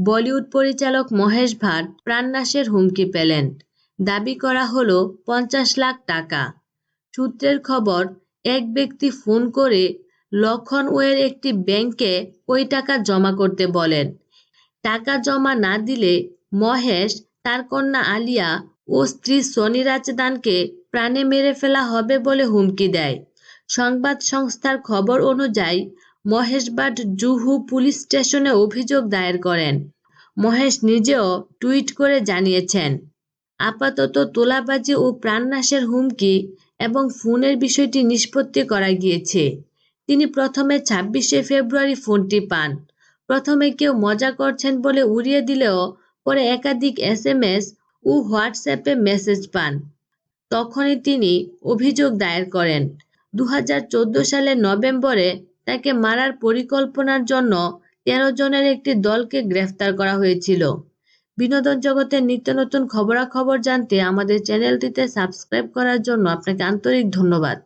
বলিউড পরিচালক মহেশ ভাট প্রাণনাশের হুমকি পেলেন। দাবি করা হলো, পঞ্চাশ লাখ টাকা। সূত্রের খবর, এক ব্যক্তি ফোন করে লখনউয়ের একটি ব্যাংকে ওই টাকা জমা করতে বলেন। টাকা জমা না দিলে মহেশ, তার কন্যা আলিয়া ও স্ত্রী সনি রাজদানকে প্রাণে মেরে ফেলা হবে বলে হুমকি দেয়। সংবাদ সংস্থার খবর অনুযায়ী মহেশ ভাট জুহু পুলিশ স্টেশনে অভিযোগ দায়ের করেন। মহেশ নিজেও টুইট করে জানিয়েছেন, আপাতত তোলাবাজি ও প্রাণনাশের হুমকি এবং ফোনের বিষয়টি নিষ্পত্তি করা গিয়েছে। তিনি প্রথমে ছাব্বিশে ফেব্রুয়ারি ফোনটি পান। প্রথমে কেউ মজা করছেন বলে উড়িয়ে দিলেও পরে একাধিক এস এম এস ও হোয়াটসঅ্যাপে মেসেজ পান। তখনই তিনি অভিযোগ দায়ের করেন। দু হাজার চোদ্দ সালের নভেম্বরে তাকে মারার পরিকল্পনার জন্য তেরো জনের একটি দলকে গ্রেফতার করা হয়েছিল। বিনোদন জগতের নিত্য নতুন খবরাখবর জানতে আমাদের চ্যানেলটিতে সাবস্ক্রাইব করার জন্য আপনাকে আন্তরিক ধন্যবাদ।